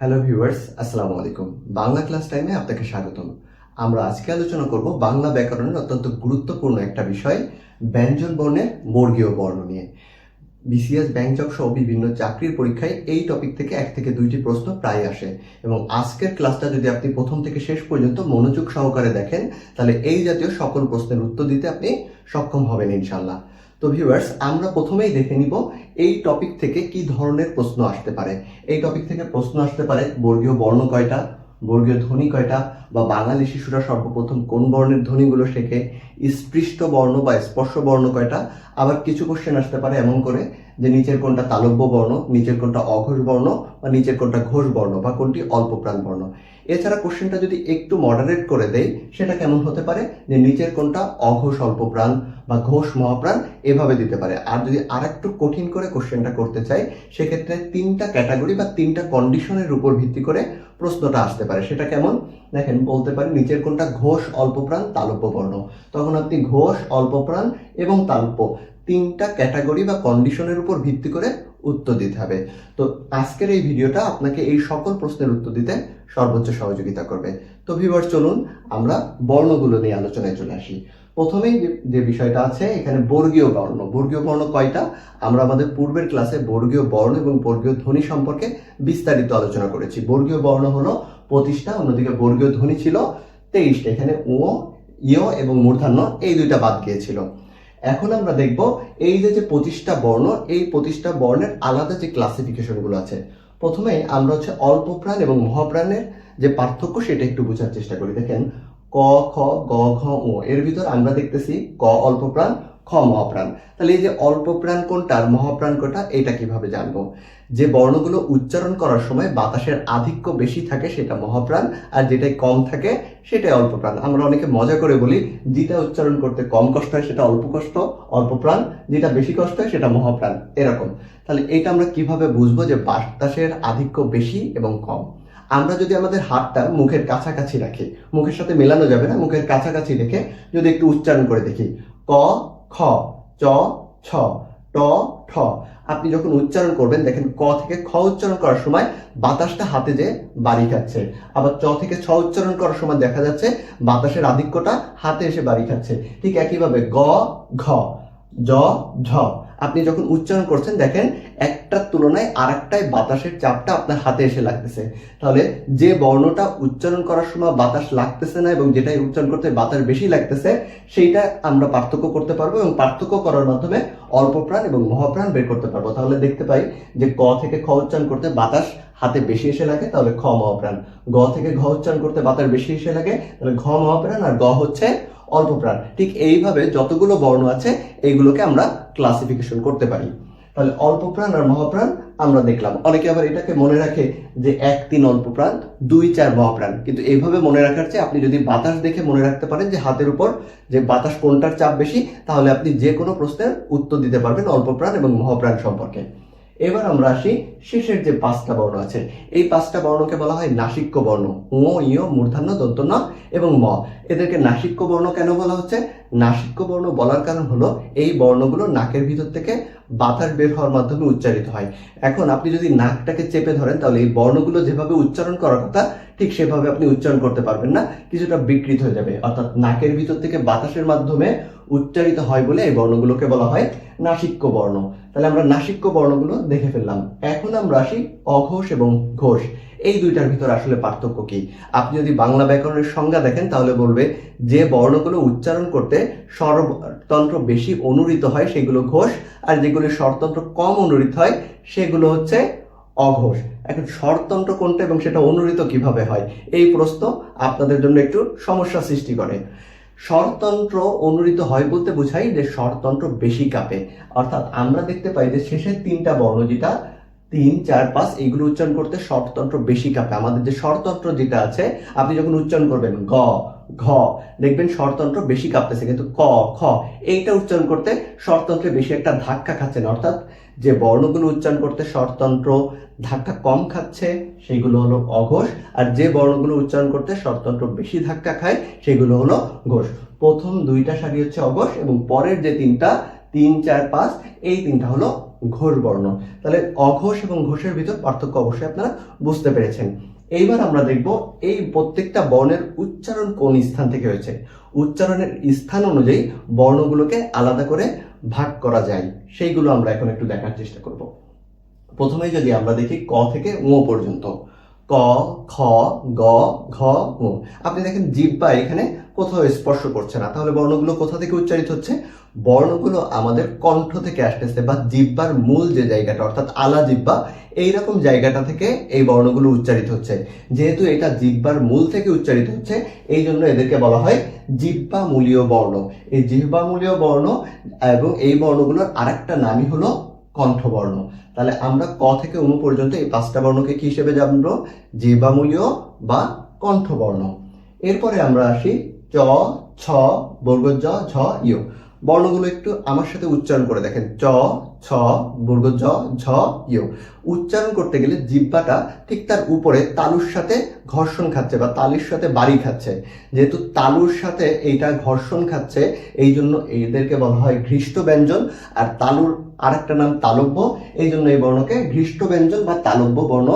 Hello viewers আসসালামু আলাইকুম। Bangla class টাইমে আপনাকে স্বাগতম। আমরা আজকে আলোচনা করব বাংলা ব্যাকরণের অত্যন্ত গুরুত্বপূর্ণ একটা বিষয়, ব্যঞ্জন বর্ণের বর্গীয় বর্ণ নিয়ে। বিসিএস ব্যাংক সহ বিভিন্ন চাকরির পরীক্ষায় এই টপিক থেকে এক থেকে দুইটি প্রশ্ন প্রায় আসে এবং আজকের ক্লাসটা যদি আপনি প্রথম থেকে শেষ পর্যন্ত মনোযোগ সহকারে দেখেন, তাহলে এই জাতীয় সকল প্রশ্নের উত্তর দিতে আপনি সক্ষম হবেন ইনশাল্লাহ তো ভিউয়ার্স আমরা প্রথমেই দেখে নিব এই টপিক থেকে কি ধরনের প্রশ্ন আসতে পারে। এই টপিক থেকে প্রশ্ন আসতে পারে বর্গীয় বর্ণ কয়টা? বর্গীয় ধ্বনি কয়টা বা বাঙালি শিশুরা সর্বপ্রথম কোন বর্ণের ধ্বনিগুলো শেখে? স্পৃষ্ট বর্ণ বা স্পর্শ বর্ণ কয়টা? আবার কিছু কোশ্চেন আসতে পারে এমন করে যে নিচের কোনটা তালব্য বর্ণ নিচের কোনটা অঘোষ বর্ণ বা নিচের কোনটা ঘোষ বর্ণ বা কোনটি অল্প প্রাণ বর্ণ এছাড়া কোশ্চেনটা যদি একটু মডারেট করে দেয় সেটা কেমন হতে পারে? যে নিচের কোনটা অঘোষ অল্প প্রাণ বা ঘোষ মহাপ্রাণ এভাবে দিতে পারে। আর যদি আর একটু কঠিন করে কোশ্চেনটা করতে চাই, সেক্ষেত্রে তিনটা ক্যাটাগরি বা তিনটা কন্ডিশনের উপর ভিত্তি করে প্রশ্নটা আসতে পারে। সেটা কেমন? দেখেন, বলতে পারি নিচের কোনটা ঘোষ অল্পপ্রাণ তালব্য বর্ণ তখন আপনি ঘোষ অল্পপ্রাণ এবং তালব্য তিনটা ক্যাটাগরি বা কন্ডিশনের উপর ভিত্তি করে উত্তর দিতে হবে। তো আজকের এই ভিডিওটা আপনাকে এই সকল প্রশ্নের উত্তর দিতে সর্বোচ্চ সহযোগিতা করবে। তো ভিউয়ার চলুন আমরা বর্ণগুলো নিয়ে আলোচনায় চলে আসি। প্রথমেই যে- বিষয়টা আছে, এখানে বর্গীয় বর্ণ। বর্গীয় বর্ণ কয়টা? আমরা আমাদের পূর্বের ক্লাসে বর্গীয় বর্ণ এবং বর্গীয় ধ্বনি সম্পর্কে বিস্তারিত আলোচনা করেছি। বর্গীয় বর্ণ হলো পঁচিশটা অন্যদিকে বর্গীয় ধ্বনি ছিল তেইশটা। এখানে ও ইয় এবং মূর্ধান্য এই দুইটা বাদ গিয়েছিল। এখন আমরা দেখব এই যে যে পঁচিশটা বর্ণ, এই পঁচিশটা বর্ণের আলাদা যে ক্লাসিফিকেশনগুলো আছে। প্রথমে আমরা হচ্ছে অল্প প্রাণ এবং মহাপ্রাণের যে পার্থক্য সেটা একটু বোঝার চেষ্টা করি। দেখেন, ক, খ, গ, ঘ ও এর ভিতর আমরা দেখতেছি ক অল্প প্রাণ, খ মহাপ্রাণ। তাহলে এই যে অল্প প্রাণ কোনটা আর মহাপ্রাণ কোনটা এটা কীভাবে জানব? যে বর্ণগুলো উচ্চারণ করার সময় বাতাসের আধিক্য বেশি থাকে সেটা মহাপ্রাণ, আর যেটাই কম থাকে সেটাই অল্প প্রাণ। আমরা অনেকে মজা করে বলি, যেটা উচ্চারণ করতে কম কষ্ট হয় সেটা অল্প কষ্ট, অল্প প্রাণ, যেটা বেশি কষ্ট হয় সেটা মহাপ্রাণ, এরকম। তাহলে এটা আমরা কীভাবে বুঝব যে বাতাসের আধিক্য বেশি এবং কম? আমরা যদি আমাদের হাতটা মুখের কাছাকাছি রাখি, মুখের সাথে মেলানো যাবে না, মুখের কাছাকাছি রেখে যদি একটু উচ্চারণ করে দেখি। ক, খ, চ, ছ, ট, ঠ। আপনি যখন উচ্চারণ করবেন, দেখেন ক থেকে খ উচ্চারণ করার সময় বাতাসটা হাতে যে বাড়ি খাচ্ছে, আবার চ থেকে ছ উচ্চারণ করার সময় দেখা যাচ্ছে বাতাসের আধিক্যটা হাতে এসে বাড়ি খাচ্ছে। ঠিক একইভাবে গ, ঘ, জ, ঝ। আপনি যখন উচ্চারণ করছেন, দেখেন একটার তুলনায় আর আরেকটায় বাতাসের চাপটা আপনার হাতে এসে লাগতেছে। তাহলে যে বর্ণটা উচ্চারণ করার সময় বাতাস লাগতেছে না এবং যেটাই উচ্চারণ করতে বাতাস বেশি লাগতেছে, সেইটা আমরা পার্থক্য করতে পারব এবং পার্থক্য করার মাধ্যমে অল্প প্রাণ এবং মহাপ্রাণ বের করতে পারব। তাহলে দেখতে পাই যে ক থেকে খ উচ্চারণ করতে বাতাস হাতে বেশি এসে লাগে, তাহলে খ মহাপ্রাণ। গ থেকে ঘ উচ্চারণ করতে বাতাস বেশি এসে লাগে, তাহলে ঘ মহাপ্রাণ আর গ হচ্ছে অল্প প্রাণ। ঠিক এইভাবে যতগুলো বর্ণ আছে, এইগুলোকে আমরা ক্লাসিফিকেশন করতে পারি। তাহলে অল্প প্রাণ আর মহাপ্রাণ আমরা দেখলাম। অনেকে আবার এটাকে মনে রাখে যে এক, তিন অল্প প্রাণ, দুই, চার মহাপ্রাণ। কিন্তু এইভাবে মনে রাখার চেয়ে আপনি যদি বাতাস দেখে মনে রাখতে পারেন যে হাতের উপর যে বাতাস কোনটার চাপ বেশি, তাহলে আপনি যে কোনো প্রশ্নের উত্তর দিতে পারবেন অল্প প্রাণ এবং মহাপ্রাণ সম্পর্কে। এবার আমরা আসি শেষের যে পাঁচটা বর্ণ আছে। এই পাঁচটা বর্ণকে বলা হয় নাসিক্য বর্ণ। ও ইয় মূর্ধান্য দন্তন্য এবং ম। এদেরকে নাসিক্য বর্ণ কেন বলা হচ্ছে? নাসিক্য বর্ণ বলার কারণ হলো এই বর্ণগুলো নাকের ভিতর থেকে বাতাস বের হওয়ার মাধ্যমে উচ্চারিত হয়। এখন আপনি যদি নাকটাকে চেপে ধরেন, তাহলে এই বর্ণগুলো যেভাবে উচ্চারণ করার কথা, ঠিক সেভাবে আপনি উচ্চারণ করতে পারবেন না, কিছুটা বিকৃত হয়ে যাবে। অর্থাৎ নাকের ভিতর থেকে বাতাসের মাধ্যমে উচ্চারিত হয় বলে এই বর্ণগুলোকে বলা হয় নাসিক্য বর্ণ। তাহলে আমরা নাসিক্য বর্ণগুলো দেখে ফেললাম। এখন আমরা আসি অঘোষ এবং ঘোষ। এই দুইটার ভিতর আসলে পার্থক্য কি? আপনি যদি বাংলা ব্যাকরণের সংজ্ঞা দেখেন, তাহলে বলবে যে বর্ণগুলো উচ্চারণ করতে স্বরতন্ত্র বেশি অনুরিত হয়, সেগুলো ঘোষ, আর যেগুলো স্বরতন্ত্র কম অনুরিত হয়, সেগুলো হচ্ছে অঘোষ। এখন স্বরতন্ত্র কোনটা এবং সেটা অনুরিত কীভাবে হয়? এই প্রশ্ন আপনাদের জন্য একটু সমস্যা সৃষ্টি করে। স্বরতন্ত্র অনুরিত হয় বলতে বোঝাই যে স্বরতন্ত্র বেশি কাঁপে। অর্থাৎ আমরা দেখতে পাই যে শেষের তিনটা বর্ণ, যেটা তিন, চার, পাঁচ এইগুলো উচ্চারণ করতে স্বরতন্ত্র বেশি কাঁপে। আমাদের যে স্বরতন্ত্র যেটা আছে, আপনি যখন উচ্চারণ করবেন গ, ঘ, দেখবেন স্বরতন্ত্র বেশি কাঁপতেছে, কিন্তু ক, খ, এইটা উচ্চারণ করতে স্বরতন্ত্রে বেশি একটা ধাক্কা খাচ্ছে না। অর্থাৎ যে বর্ণগুলো উচ্চারণ করতে স্বরতন্ত্র ধাক্কা কম খাচ্ছে, সেগুলো হলো অঘোষ, আর যে বর্ণগুলো উচ্চারণ করতে স্বরতন্ত্র বেশি ধাক্কা খায়, সেগুলো হলো ঘোষ। প্রথম দুইটা সারি হচ্ছে অঘোষ এবং পরের যে তিনটা, তিন, চার, পাঁচ, এই তিনটা হলো ঘোষ বর্ণ। তাহলে অঘোষ এবং ঘোষের ভিতর পার্থক্য অবশ্যই আপনারা বুঝতে পেরেছেন। এইবার আমরা দেখব এই প্রত্যেকটা বর্ণের উচ্চারণ কোন স্থান থেকে হয়েছে। উচ্চারণের স্থান অনুযায়ী বর্ণগুলোকে আলাদা করে ভাগ করা যায়, সেইগুলো আমরা এখন একটু দেখার চেষ্টা করব। প্রথমেই যদি আমরা দেখি ক থেকে ঙ পর্যন্ত। ক, খ, গ, ঘ, ঙ। আপনি দেখেন জিব্বা এখানে কোথাও স্পর্শ করছে না। তাহলে বর্ণগুলো কোথা থেকে উচ্চারিত হচ্ছে? বর্ণগুলো আমাদের কণ্ঠ থেকে আসতেছে বা জিব্বার মূল যে জায়গাটা, অর্থাৎ আলা জিব্বা, এইরকম জায়গাটা থেকে এই বর্ণগুলো উচ্চারিত হচ্ছে। যেহেতু এটা জিব্বার মূল থেকে উচ্চারিত হচ্ছে, এই জন্য এদেরকে বলা হয় জিব্বা মূলীয় বর্ণ। এই জিহ্বা মূলীয় বর্ণ এবং এই বর্ণগুলোর আরেকটা নামই হলো কণ্ঠবর্ণ। তাহলে আমরা ক থেকে অনু পর্যন্ত এই পাঁচটা বর্ণকে কি হিসেবে জানব? জিহ্বামূলীয় বা কণ্ঠবর্ণ। এরপরে আমরা আসি চ, ছ বর্গ জ ঝ, ইয়। বর্ণগুলো একটু আমার সাথে উচ্চারণ করে দেখেন। চ, ছ বর্গ জ ঝ, ইয়। উচ্চারণ করতে গেলে জিব্বাটা ঠিক তার উপরে তালুর সাথে ঘর্ষণ খাচ্ছে বা তালির সাথে বাড়ি খাচ্ছে। যেহেতু তালুর সাথে এইটা ঘর্ষণ খাচ্ছে এই জন্য এদেরকে বলা হয় ঘৃষ্ট ব্যঞ্জন আর তালুর আরেকটা নাম তালব্য এই জন্য এই বর্ণকে ঘৃষ্ট ব্যঞ্জন বা তালব্য বর্ণ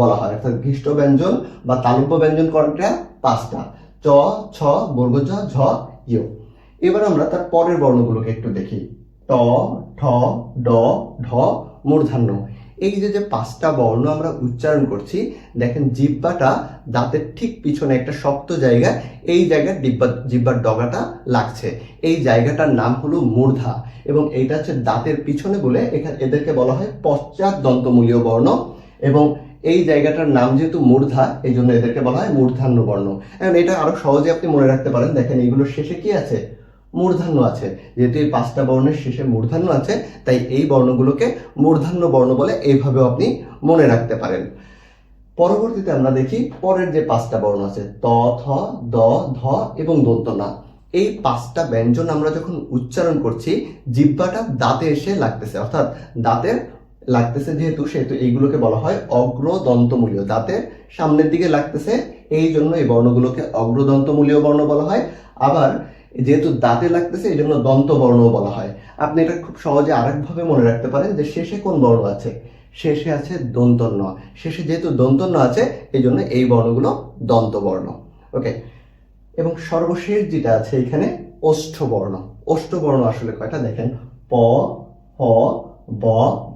বলা হয়। অর্থাৎ ঘৃষ্ট ব্যঞ্জন বা তালব্য ব্যঞ্জন করাটা পাঁচটা। চ, ছ বর্গ জ ঝ ইয় এবার আমরা তার পরের বর্ণগুলোকে একটু দেখি। ট, ঠ, ড, ঢ, মূর্ধান্য। এই যে যে পাঁচটা বর্ণ আমরা উচ্চারণ করছি, দেখেন জিব্বাটা দাঁতের ঠিক পিছনে একটা শক্ত জায়গা, এই জায়গার ডিব্বা, জিব্বার ডগাটা লাগছে। এই জায়গাটার নাম হলো মূর্ধা এবং এইটা হচ্ছে দাঁতের পিছনে বলে এখানে এদেরকে বলা হয় পশ্চাৎ দন্তমূলীয় বর্ণ এবং এই জায়গাটার নাম যেহেতু মূর্ধা এই জন্য এদেরকে বলা হয় মূর্ধান্য বর্ণ এখন এটা আরও সহজে আপনি মনে রাখতে পারেন। দেখেন, এইগুলোর শেষে কি আছে? মূর্ধান্য আছে। যেহেতু এই পাঁচটা বর্ণের শেষে মূর্ধান্য আছে, তাই এই বর্ণগুলোকে মূর্ধান্য বর্ণ বলে এইভাবেও আপনি মনে রাখতে পারেন। পরবর্তীতে আমরা দেখি পরের যে পাঁচটা বর্ণ আছে, ত, থ, দ, ধ এবং দন্তনা। এই পাঁচটা ব্যঞ্জন আমরা যখন উচ্চারণ করছি জিব্বাটা দাঁতে এসে লাগতেছে। অর্থাৎ দাঁতের লাগতেছে যেহেতু, সেহেতু এইগুলোকে বলা হয় অগ্রদন্তমূলীয় দাঁতের সামনের দিকে লাগতেছে এই জন্য এই বর্ণগুলোকে অগ্রদন্তমূলীয় বর্ণ বলা হয়। আবার যেহেতু দাঁতে লাগতেছে, এই জন্য দন্ত বর্ণও বলা হয়। আপনি এটা খুব সহজে আরেকভাবে মনে রাখতে পারেন যে শেষে কোন বর্ণ আছে? শেষে আছে দন্তন্য শেষে যেহেতু দন্তন্য আছে, এই জন্য এই বর্ণগুলো দন্ত বর্ণ। ওকে? এবং সর্বশেষ যেটা আছে এখানে ওষ্ঠ বর্ণ। ওষ্ঠ বর্ণ আসলে কয়টা? দেখেন, প, হ ব,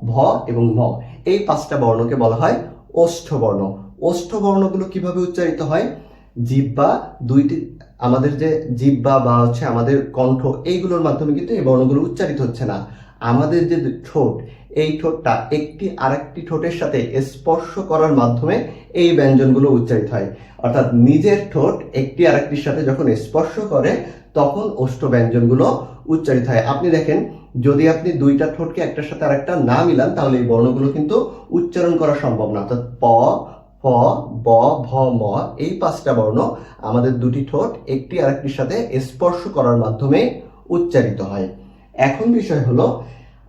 ভ এবং ম। এই পাঁচটা বর্ণকে বলা হয় ওষ্ঠ বর্ণ। ওষ্ঠ বর্ণগুলো কীভাবে উচ্চারিত হয়? জিব্বা দুইটি আমাদের যে জিব্বা বা হচ্ছে আমাদের কণ্ঠ, এইগুলোর মাধ্যমে কিন্তু এই বর্ণগুলো উচ্চারিত হচ্ছে না। আমাদের যে ঠোঁট, এই ঠোঁটটা একটি আরেকটি ঠোঁটের সাথে স্পর্শ করার মাধ্যমে এই ব্যঞ্জনগুলো উচ্চারিত হয়। অর্থাৎ নিজের ঠোঁট একটি আরেকটির সাথে যখন স্পর্শ করে তখন ওষ্ঠ ব্যঞ্জনগুলো উচ্চারিত হয়। আপনি দেখেন, যদি আপনি দুইটা ঠোঁটকে একটার সাথে আরেকটা না মিলান, তাহলে এই বর্ণগুলো কিন্তু উচ্চারণ করা সম্ভব না। অর্থাৎ প, ফ, ব, ভ, ম এই পাঁচটা বর্ণ আমাদের দুটি ঠোঁট একটি আরেকটির সাথে স্পর্শ করার মাধ্যমে উচ্চারিত হয়। এখন বিষয় হলো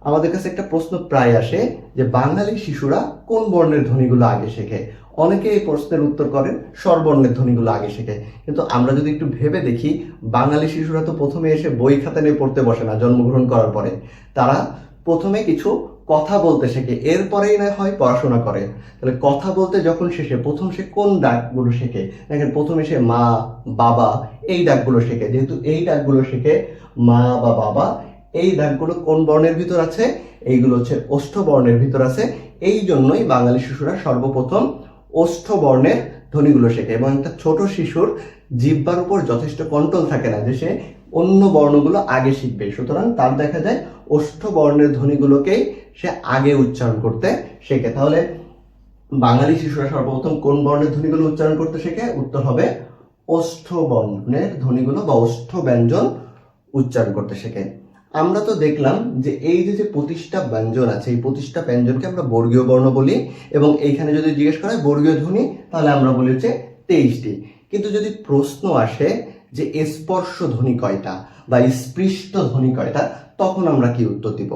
আমাদের কাছে একটা প্রশ্ন প্রায় আসে যে বাঙালি শিশুরা কোন বর্ণের ধ্বনিগুলো আগে শেখে? অনেকে এই প্রশ্নের উত্তর করেন স্বরবর্ণের ধ্বনিগুলো আগে শেখে। কিন্তু আমরা যদি একটু ভেবে দেখি, বাঙালি শিশুরা তো প্রথমে এসে বই খাতা নিয়ে পড়তে বসে না জন্মগ্রহণ করার পরে। তারা প্রথমে কিছু কথা বলতে শেখে, এরপরেই না হয় পড়াশোনা করে। তাহলে কথা বলতে যখন শেষে প্রথম সে কোন ডাকগুলো শেখে? দেখেন, প্রথমে সে মা, বাবা এই ডাকগুলো শেখে। যেহেতু এই ডাকগুলো শেখে মা বা বাবা এই ডাকগুলো কোন বর্ণের ভিতর আছে? এইগুলো হচ্ছে ওষ্ঠ বর্ণের ভিতর আছে। এই জন্যই বাঙালি শিশুরা সর্বপ্রথম ওষ্ঠ বর্ণের ধ্বনিগুলো শেখে এবং একটা ছোট শিশুর জিব্বার উপর যথেষ্ট কন্ট্রোল থাকে না যে সে অন্য বর্ণগুলো আগে শিখবে। সুতরাং তার দেখা যায় ওষ্ঠ বর্ণের ধ্বনিগুলোকেই সে আগে উচ্চারণ করতে শেখে। তাহলে বাঙালি শিশুরা সর্বপ্রথম কোন বর্ণের ধ্বনিগুলো উচ্চারণ করতে শেখে? উত্তর হবে ওষ্ঠ বর্ণের ধ্বনিগুলো বা ওষ্ঠ ব্যঞ্জন উচ্চারণ করতে শেখে। আমরা তো দেখলাম যে এই যে যে প্রতিষ্ঠা ব্যঞ্জন আছে, এই প্রতিষ্ঠা ব্যঞ্জনকে আমরা বর্গীয় বর্ণ বলি এবং এইখানে যদি জিজ্ঞেস করা হয় বর্গীয় ধ্বনি, তাহলে আমরা বলি হচ্ছে তেইশটি। কিন্তু যদি প্রশ্ন আসে যে স্পর্শ ধ্বনি কয়টা বা স্পৃষ্ট ধ্বনি কয়টা, তখন আমরা কি উত্তর দিব?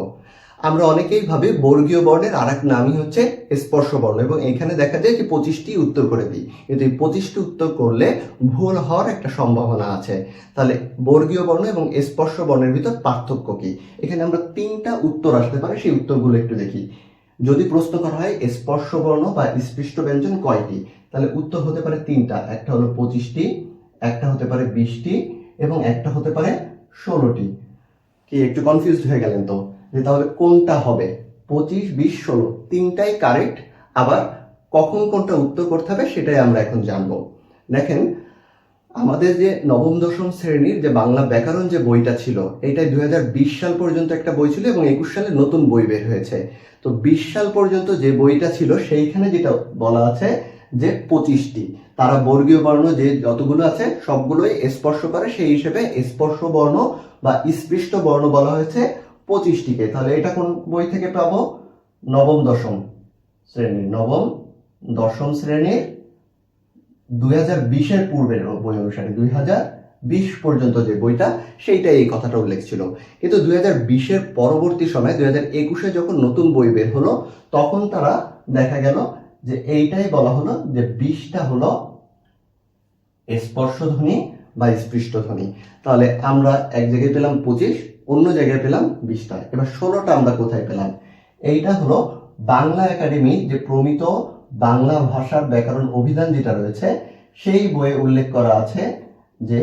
আমরা অনেকেই ভাবে বর্গীয় বর্ণের আর এক নামই হচ্ছে স্পর্শ বর্ণ এবং এখানে দেখা যায় যে পঁচিশটি উত্তর করে দিই। কিন্তু এই পঁচিশটি উত্তর করলে ভুল হওয়ার একটা সম্ভাবনা আছে। তাহলে বর্গীয় বর্ণ এবং স্পর্শ বর্ণের ভিতর পার্থক্য কি? এখানে আমরা তিনটা উত্তর আসতে পারে, সেই উত্তরগুলো একটু দেখি। যদি প্রশ্ন করা হয় স্পর্শ বর্ণ বা স্পৃষ্ট ব্যঞ্জন কয়টি? তাহলে উত্তর হতে পারে তিনটা। একটা হলো পঁচিশটি, একটা হতে পারে বিশটি এবং একটা হতে পারে ষোলোটি। কি, একটু কনফিউজড হয়ে গেলেন তো? যে তাহলে কোনটা হবে? পঁচিশ, বিশ, ষোলো, তিনটাই কারেক্ট আবার কখন কোনটা উত্তর করতে হবে সেটাই আমরা এখন জানব। দেখেন, আমাদের যে নবম, দশম শ্রেণির যে বাংলা ব্যাকরণ যে বইটা ছিল, এটাই দু হাজার বিশ সাল পর্যন্ত একটা বই ছিল এবং একুশ সালে নতুন বই বের হয়েছে। তো বিশ সাল পর্যন্ত যে বইটা ছিল, সেইখানে যেটা বলা আছে যে পঁচিশটি। তারা বর্গীয় বর্ণ যে যতগুলো আছে, সবগুলোই স্পর্শ করে। সেই হিসেবে স্পর্শ বর্ণ বা স্পৃষ্ট বর্ণ বলা হয়েছে। পঁচিশটিকে। তাহলে এটা কোন বই থেকে পাবো? নবম, দশম শ্রেণি নবম, দশম শ্রেণির দুই হাজার বিশের পূর্বের বই অনুসারে, দুই হাজার বিশ পর্যন্ত যে বইটা, সেইটাই এই কথাটা উল্লেখ ছিল। কিন্তু দুই হাজার বিশের পরবর্তী সময়, দুই হাজার একুশে যখন নতুন বই বের হলো, তখন তারা দেখা গেল যে এইটাই বলা হলো যে বিশটা হলো স্পর্শধ্বনি বা স্পৃষ্টধ্বনি। তাহলে আমরা এক জায়গায় পেলাম পঁচিশ অন্য জায়গায় পেলাম বিশটা এবার ষোলোটা আমরা কোথায় পেলাম? এইটা হলো বাংলা একাডেমি যে প্রমিত বাংলা ভাষার ব্যাকরণ অভিধান যেটা রয়েছে, সেই বইয়ে উল্লেখ করা আছে যে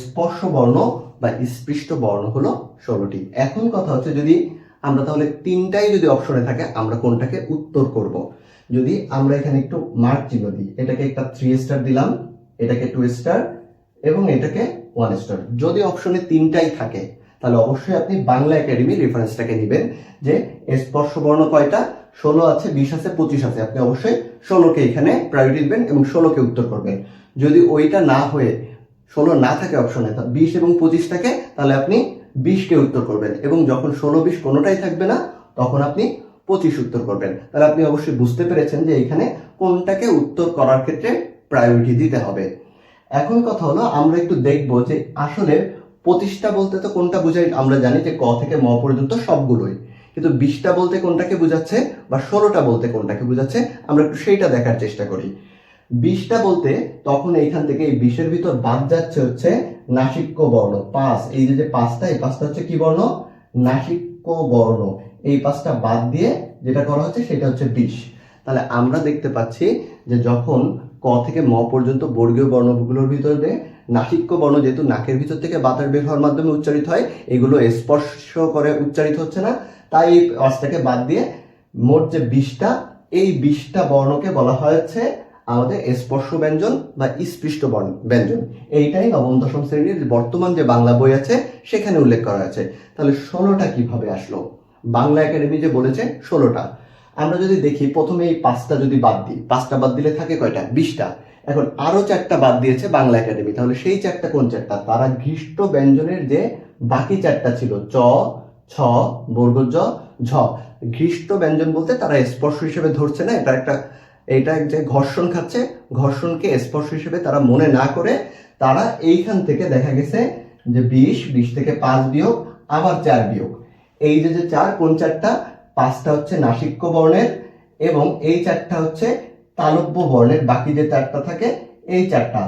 স্পর্শ বর্ণ বা স্পৃষ্ট বর্ণ হলো ষোলোটি। এখন কথা হচ্ছে যদি আমরা তাহলে তিনটাই যদি অপশনে থাকে, আমরা কোনটাকে উত্তর করব? যদি আমরা এখানে একটু মার্ক চিহ্ন দিই, এটাকে একটা থ্রি স্টার দিলাম, এটাকে টু স্টার এবং এটাকে ওয়ান স্টার যদি অপশনে তিনটাই থাকে, তাহলে অবশ্যই আপনি বাংলা একাডেমি রেফারেন্সটাকে নেবেন যে স্পর্শ বর্ণ কয়টা? ষোলো আছে, বিশ আছে, পঁচিশ আছে। আপনি অবশ্যই ষোলোকে এখানে প্রায়োরিটি দেবেন এবং ষোলোকে উত্তর করবেন। যদি ওইটা না হয়ে ষোলো না থাকে অপশনে বিশ এবং পঁচিশ থাকে তাহলে আপনি বিশকে উত্তর করবেন এবং যখন ষোলো, বিশ কোনোটাই থাকবে না, তখন আপনি পঁচিশ উত্তর করবেন। তাহলে আপনি অবশ্যই বুঝতে পেরেছেন যে এখানে কোনটাকে উত্তর করার ক্ষেত্রে প্রায়োরিটি দিতে হবে। এখন কথা হলো, আমরা একটু দেখব যে আসলে পঁচিশটা বলতে তো কোনটা বোঝাই, আমরা জানি যে ক থেকে ম পর্যন্ত সবগুলোই। কিন্তু বিশটা বলতে কোনটাকে বোঝাচ্ছে বা ষোলোটা বলতে কোনটাকে বোঝাচ্ছে, আমরা একটু সেইটা দেখার চেষ্টা করি। বিশটা বলতে তখন এইখান থেকে এই বিশের ভিতর বাদ যাচ্ছে হচ্ছে নাসিক্য বর্ণ, পাঁচ। এই যে যে পাঁচটা, এই পাঁচটা হচ্ছে কি বর্ণ? নাসিক্য বর্ণ। এই পাঁচটা বাদ দিয়ে যেটা করা হচ্ছে সেটা হচ্ছে বিশ। তাহলে আমরা দেখতে পাচ্ছি যে যখন ক থেকে ম পর্যন্ত বর্গীয় বর্ণগুলোর ভিতরে নাসিক্য বর্ণ যেহেতু নাকের ভিতর থেকে বাতাস বের হওয়ার মাধ্যমে উচ্চারিত হয়, এগুলো স্পর্শ করে উচ্চারিত হচ্ছে না। তাই এই পাঁচটাকে বাদ দিয়ে মোট যে বিশটা, এই বিশটা বর্ণকে বলা হয়েছে আমাদের স্পর্শ ব্যঞ্জন বা স্পৃষ্ট বর্ণ ব্যঞ্জন। এইটাই নবম দশম শ্রেণির বর্তমান যে বাংলা বই আছে, সেখানে উল্লেখ করা আছে তাহলে ষোলোটা কীভাবে আসলো? বাংলা একাডেমি যে বলেছে, ষোলোটা। আমরা যদি দেখি, প্রথমে এই পাঁচটা যদি বাদ দিই, পাঁচটা বাদ দিলে থাকে কয়টা? বিশটা। এখন আরও চারটা বাদ দিয়েছে বাংলা একাডেমি। তাহলে সেই চারটা কোন চারটা? তারা ঘৃষ্ট ব্যঞ্জনের যে বাকি চারটা ছিল, চ, ছ বর্গজ ঝ। ঘৃষ্ট ব্যঞ্জন বলতে তারা স্পর্শ হিসেবে ধরছে না, এটা একটা এটা যে ঘর্ষণ খাচ্ছে, ঘর্ষণকে স্পর্শ হিসেবে তারা মনে না করে তারা এইখান থেকে দেখা গেছে যে বিশ বিশ থেকে পাঁচ বিয়োগ, আবার চার বিয়োগ। এই যে যে চার, কোন চারটা? পাঁচটা হচ্ছে নাসিক্য বর্ণের এবং এই চারটা হচ্ছে তালব্য বর্ণের, বাকি যে চারটা থাকে, এই চারটা।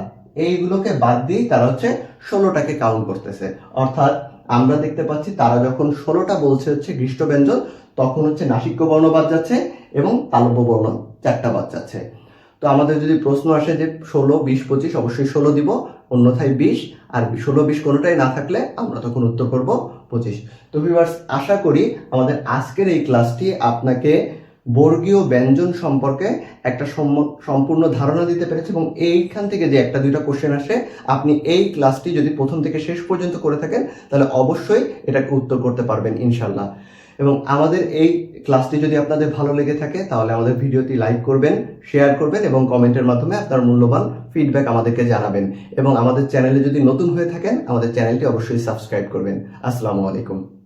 এইগুলোকে বাদ দিয়ে তারা হচ্ছে ষোলোটাকে কাউন্ট করতেছে। অর্থাৎ আমরা দেখতে পাচ্ছি তারা যখন ষোলোটা বলছে হচ্ছে গ্রীষ্ট ব্যঞ্জন তখন হচ্ছে নাসিক্য বর্ণ বাদ যাচ্ছে এবং তালব্য বর্ণ চারটা বাদ যাচ্ছে। তো আমাদের যদি প্রশ্ন আসে যে ষোলো, বিশ, পঁচিশ, অবশ্যই ষোলো দিব, অন্যথায় বিশ, আর ষোলো, বিশ কোনোটাই না থাকলে আমরা তখন উত্তর করব পঁচিশ। তো ভিউয়ার্স আশা করি আমাদের আজকের এই ক্লাসটি আপনাকে বর্গীয় ব্যঞ্জন সম্পর্কে একটা সম্পূর্ণ ধারণা দিতে পেরেছে এবং এইখান থেকে যে একটা দুইটা কোশ্চেন আসে, আপনি এই ক্লাসটি যদি প্রথম থেকে শেষ পর্যন্ত করে থাকেন, তাহলে অবশ্যই এটাকে উত্তর করতে পারবেন ইনশাল্লাহ এবং আমাদের এই ক্লাসটি যদি আপনাদের ভালো লেগে থাকে, তাহলে আমাদের ভিডিওটি লাইক করবেন, শেয়ার করবেন এবং কমেন্টের মাধ্যমে আপনার মূল্যবান ফিডব্যাক আমাদেরকে জানাবেন। এবং আমাদের চ্যানেলে যদি নতুন হয়ে থাকেন, আমাদের চ্যানেলটি অবশ্যই সাবস্ক্রাইব করবেন। আসসালামু আলাইকুম।